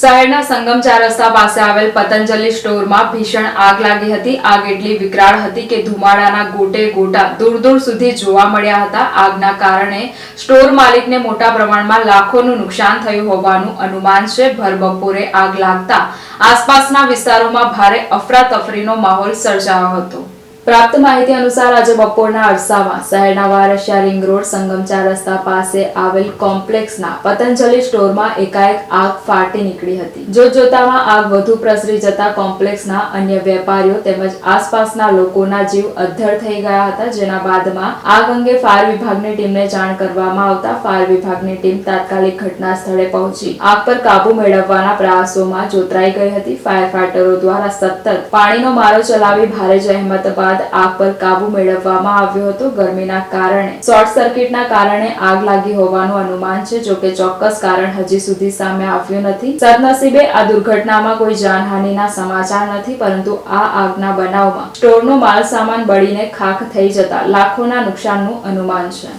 શહેરના સંગમ ચાર રસ્તા પાસે આવેલ પતંજલિ સ્ટોરમાં ભીષણ આગ લાગી હતી. આગ એટલી વિકરાળ હતી કે ધુમાડાના ગોટે ગોટા દૂર દૂર સુધી જોવા મળ્યા હતા. આગના કારણે સ્ટોર માલિકને મોટા પ્રમાણમાં લાખોનું નુકસાન થયું હોવાનું અનુમાન છે. ભર બપોરે આગ લાગતા આસપાસના વિસ્તારોમાં ભારે અફરાતફરીનો માહોલ સર્જાયો હતો. પ્રાપ્ત માહિતી અનુસાર આજે બપોરના અરસામાં શહેરના વારસિયા રિંગ રોડ સંગમ રસ્તા પાસે આવેલ કોમ્પ્લેક્સના પતંજલિ સ્ટોરમાં એકાએક આગ ફાટી નીકળી હતી. જો જોતામાં આગ વધુ પ્રસરી જતા કોમ્પ્લેક્સના અન્ય વેપારીઓ તેમજ આસપાસના લોકોના જીવ અદ્ધર થઈ ગયા હતા, જેના બાદમાં આગ અંગે ફાયર વિભાગની ટીમને જાણ કરવામાં આવતા ફાયર વિભાગની ટીમ તાત્કાલિક ઘટના સ્થળે પહોંચી. આગ પર કાબુ મેળવવાના પ્રયાસોમાં જોતરાઈ ગઈ હતી. ફાયર ફાઈટરો દ્વારા સતત પાણીનો મારો ચલાવી ભારે જહેમત બાદ આગ પર કાબુ મેળવવામાં આવ્યો હતો ગરમીના કારણે. શોર્ટ સર્કિટના કારણે આગ લાગી હોવાનું અનુમાન છે, જો કે ચોક્કસ કારણ હજી સુધી સામે આવ્યું નથી. સદનસીબે આ દુર્ઘટનામાં કોઈ જાનહાનિના સમાચાર નથી, પરંતુ આ આગના બનાવમાં સ્ટોરનો માલ સામાન બળીને ખાખ થઈ જતા લાખોના નુકસાનનું અનુમાન છે.